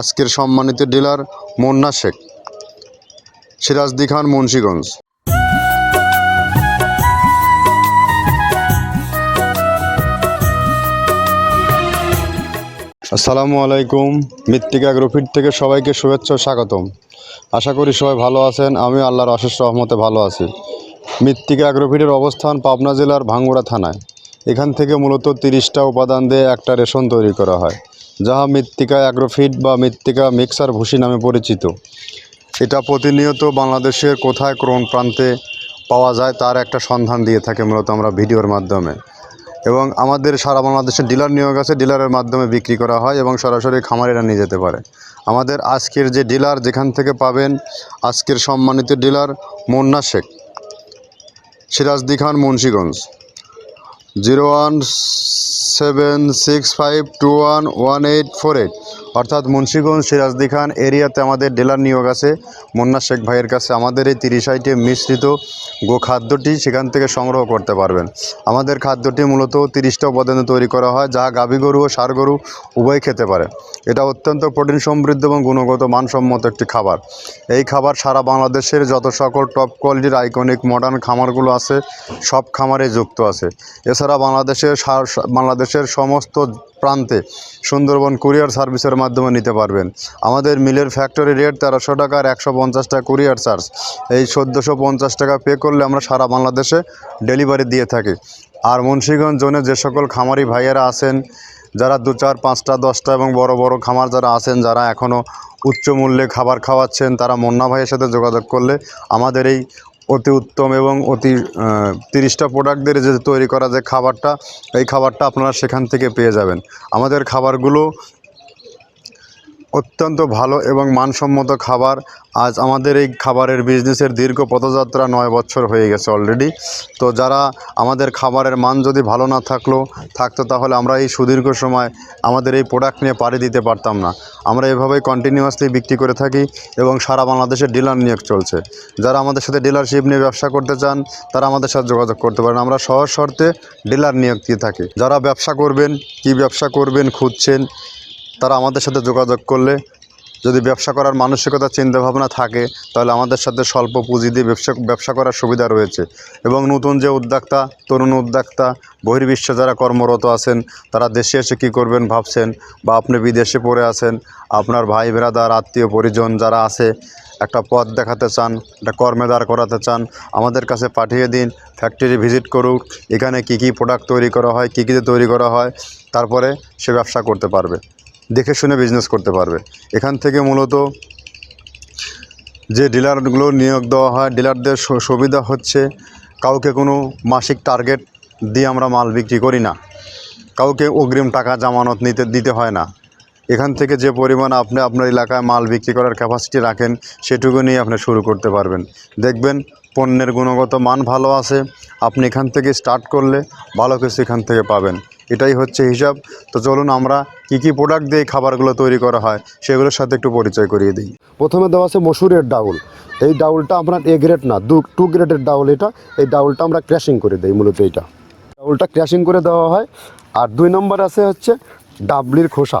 আজকের সম্মানিত ডিলার মুন্না শেখ। সিরাজদি খান, মুন্সীগঞ্জ। আসসালামু আলাইকুম, মৃত্তিকা গ্রুফিট থেকে সবাইকে শুভেচ্ছা স্বাগতম। আশা করি সবাই ভালো আছেন আমি আল্লাহর অশেষ রহমতে ভালো আছি। মৃত্তিকা গ্রুফিটের অবস্থান পাবনা জেলার ভাঙ্গুড়া থানায়। এখান থেকে মূলত তিরিশটা উপাদান দিয়ে একটা রেশন তৈরি করা হয়। যাহা মৃত্তিকা অ্যাগ্রোফিট বা মৃত্তিকা মিক্সার ভুসি নামে পরিচিত। এটা প্রতিনিয়ত বাংলাদেশের কোথায় কোন প্রান্তে পাওয়া যায় তার একটা সন্ধান দিয়ে থাকে মূলত আমরা ভিডিওর মাধ্যমে। এবং আমাদের সারা বাংলাদেশে ডিলার নিয়োগ আছে, ডিলারের মাধ্যমে বিক্রি করা হয় এবং সরাসরি খামারিরা নিয়ে যেতে পারে। আমাদের আজকের যে ডিলার, যেখান থেকে পাবেন আজকের সম্মানিত dealer Munna Sheikh. Sirajdi Khan, Munshiganj. Zero one seven six five two one one eight four eight অর্থাৎ মুন্সীগঞ্জ সিরাজদি খান এরিয়াতে আমাদের ডিলার নিয়োগ আছে। মুন্না শেখ ভাইয়ের কাছে আমাদের এই তিরিশ আইটেম মিশ্রিত গো খাদ্যটি সেখান থেকে সংগ্রহ করতে পারবেন। আমাদের খাদ্যটি মূলত তিরিশটা উপাদানে তৈরি করা হয়, যা গাভী গরু ও সার গরু উভয় খেতে পারে। এটা অত্যন্ত প্রোটিন সমৃদ্ধ এবং গুণগত মানসম্মত একটি খাবার। এই খাবার সারা বাংলাদেশের যত সকল টপ কোয়ালিটির আইকনিক, মডার্ন খামারগুলো আছে, সব খামারে যুক্ত আছে। এছাড়া বাংলাদেশের বাংলাদেশের সমস্ত প্রান্তে সুন্দরবন কুরিয়ার সার্ভিসের মাধ্যমে নিতে পারবেন। আমাদের মিলের ফ্যাক্টরি রেট তেরোশো টাকা আর একশো পঞ্চাশ টাকা কুরিয়ার চার্জ। এই চোদ্দোশো পঞ্চাশ টাকা পে করলে আমরা সারা বাংলাদেশে ডেলিভারি দিয়ে থাকি। আর মুন্সীগঞ্জ জোনে যে সকল খামারি ভাইয়েরা আছেন, যারা দু চার, পাঁচটা, দশটা এবং বড় বড় খামার যারা আছেন, যারা এখনও উচ্চ মূল্যে খাবার খাওয়াচ্ছেন, তারা মুন্না ভাইয়ের সাথে যোগাযোগ করলে আমাদের এই অতি উত্তম এবং অতি তিরিশটা প্রোডাক্ট দিয়ে যে তৈরি করা যে খাবারটা, এই খাবারটা আপনারা সেখান থেকে পেয়ে যাবেন। আমাদের খাবারগুলো অত্যন্ত ভালো এবং মানসম্মত খাবার। আজ আমাদের এই খাবারের বিজনেসের দীর্ঘ পথযাত্রা নয় বছর হয়ে গেছে অলরেডি তো যারা আমাদের খাবারের মান যদি ভালো না থাকল, থাকতো তাহলে আমরা এই সুদীর্ঘ সময় আমাদের এই প্রোডাক্ট নিয়ে পাড়ি দিতে পারতাম না। আমরা এভাবেই কন্টিনিউয়াসলি বিক্রি করে থাকি এবং সারা বাংলাদেশে ডিলার নিয়োগ চলছে। যারা আমাদের সাথে ডিলারশিপ নিয়ে ব্যবসা করতে চান, তারা আমাদের সাথে যোগাযোগ করতে পারেন। আমরা সহজ শর্তে ডিলার নিয়োগ দিয়ে থাকি। যারা ব্যবসা করবেন, কি ব্যবসা করবেন, খুঁজছেন তারা আমাদের সাথে যোগাযোগ করলে যদি ব্যবসা করার মানসিকতা, চিন্তাভাবনা থাকে, তাহলে আমাদের সাথে স্বল্প পুঁজি দিয়ে ব্যবসা ব্যবসা করার সুবিধা রয়েছে। এবং নতুন যে উদ্যোক্তা, তরুণ উদ্যোক্তা, বহির্বিশ্বে যারা কর্মরত আছেন, তারা দেশে এসে কী করবেন ভাবছেন? বা আপনি বিদেশে পড়ে আছেন, আপনার ভাই ব্রাদার আত্মীয়, পরিজন যারা আছে, একটা পথ দেখাতে চান, একটা কর্মে দাঁড় করাতে চান, আমাদের কাছে পাঠিয়ে দিন, ফ্যাক্টরি ভিজিট করুক, এখানে কী কী প্রোডাক্ট তৈরি করা হয়, কী কীতে তৈরি করা হয়, তারপরে সে ব্যবসা করতে পারবে। দেখে শুনে বিজনেস করতে পারবে। এখান থেকে মূলত যে ডিলারগুলো নিয়োগ দেওয়া হয়, ডিলারদের সুবিধা হচ্ছে কাউকে কোনো মাসিক টার্গেট দিয়ে আমরা মাল বিক্রি করি না। কাউকে অগ্রিম টাকা জামানত নিতে, দিতে হয় না। এখান থেকে যে পরিমাণ আপনি আপনার এলাকায় মাল বিক্রি করার ক্যাপাসিটি রাখেন, সেটুকু নিয়ে আপনি শুরু করতে পারবেন। দেখবেন পণ্যের গুণগত মান ভালো আছে। আপনি এখান থেকে স্টার্ট করলে ভালো কিছু এখান থেকে পাবেন। এটাই হচ্ছে হিসাব। তো চলুন আমরা কি কি প্রোডাক্ট দিয়ে খাবারগুলো তৈরি করা হয়, সেগুলোর সাথে একটু পরিচয় করিয়ে দিই। প্রথমে দেওয়া আছে মসুরের ডাউল। এই ডাউলটা আপনার এ গ্রেড না, দু টু গ্রেডের ডাউল এটা। এই ডাউলটা আমরা ক্র্যাশিং করে দিই মূলত এইটা। ডাউলটা ক্র্যাশিং করে দেওয়া হয়। আর দুই নম্বর আছে হচ্ছে ডাবলির খোসা।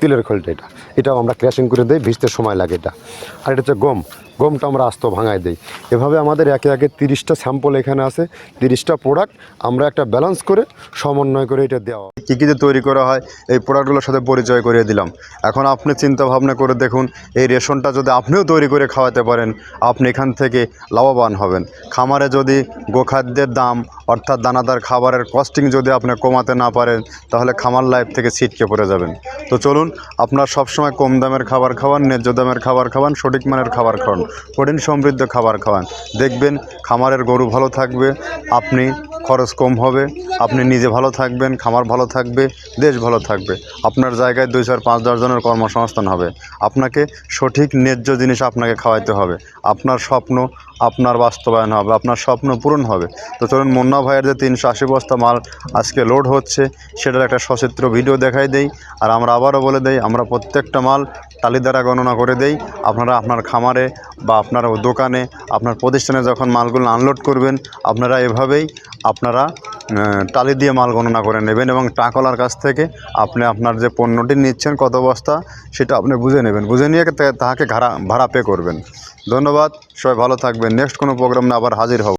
তিলের খোলটা এটা। এটাও আমরা ক্র্যাশিং করে দিই, ভিজতে সময় লাগে এটা। আর এটা হচ্ছে গম। গমটা আমরা আস্ত ভাঙায় দিই। এভাবে আমাদের একে একে তিরিশটা স্যাম্পল এখানে আছে, তিরিশটা প্রোডাক্ট আমরা একটা ব্যালেন্স করে, সমন্বয় করে এটা দেওয়া। কী কী যে তৈরি করা হয়, এই প্রোডাক্টগুলোর সাথে পরিচয় করিয়ে দিলাম। এখন আপনি চিন্তা ভাবনা করে দেখুন, এই রেশনটা যদি আপনিও তৈরি করে খাওয়াতে পারেন, আপনি এখান থেকে লাভবান হবেন। খামারে যদি গোখাদ্যের দাম, অর্থাৎ দানাদার খাবারের কস্টিং যদি আপনি কমাতে না পারেন, তাহলে খামার লাইফ থেকে ছিটকে পড়ে যাবেন। তো চলুন, আপনার সবসময় কম দামের খাবার খাওয়ান, ন্যায্য দামের খাবার খাওয়ান, সঠিক মানের খাবার খাওয়ান। প্রোটিন সমৃদ্ধ খাবার খাওয়ান। দেখবেন খামারের গরু ভালো থাকবে। আপনি খরচ কম হবে, আপনি নিজে ভালো থাকবেন, খামার ভালো থাকবে, দেশ ভালো থাকবে। আপনার জায়গায় দুই, চার, পাঁচ দশজনের কর্মসংস্থান হবে। আপনাকে সঠিক ন্যায্য জিনিস আপনাকে খাওয়াইতে হবে। আপনার স্বপ্ন, আপনার বাস্তবায়ন হবে, আপনার স্বপ্ন পূরণ হবে। তো চলুন মুন্না ভাইয়ের যে তিনশো আশি বস্তা মাল আজকে লোড হচ্ছে, সেটার একটা সচিত্র ভিডিও দেখাই দেই, আর আমরা আবারও বলে দেই, আমরা প্রত্যেকটা মাল টালি দ্বারা গণনা করে দেই। আপনারা আপনার খামারে বা আপনার দোকানে, আপনার প্রতিষ্ঠানে যখন মালগুলো আনলোড করবেন, আপনারা এভাবেই আপনারা টালি দিয়ে মাল গণনা করে নেবেন এবং টাকলার কাছ থেকে আপনি আপনার যে পণ্যটি নিচ্ছেন, কত বস্তা, সেটা আপনি বুঝে নেবেন। বুঝে নিয়ে তাহাকে ভাড়া ভাড়া পে করবেন। ধন্যবাদ, সবাই ভালো থাকবেন। নেক্সট কোনো প্রোগ্রাম আবার হাজির হব।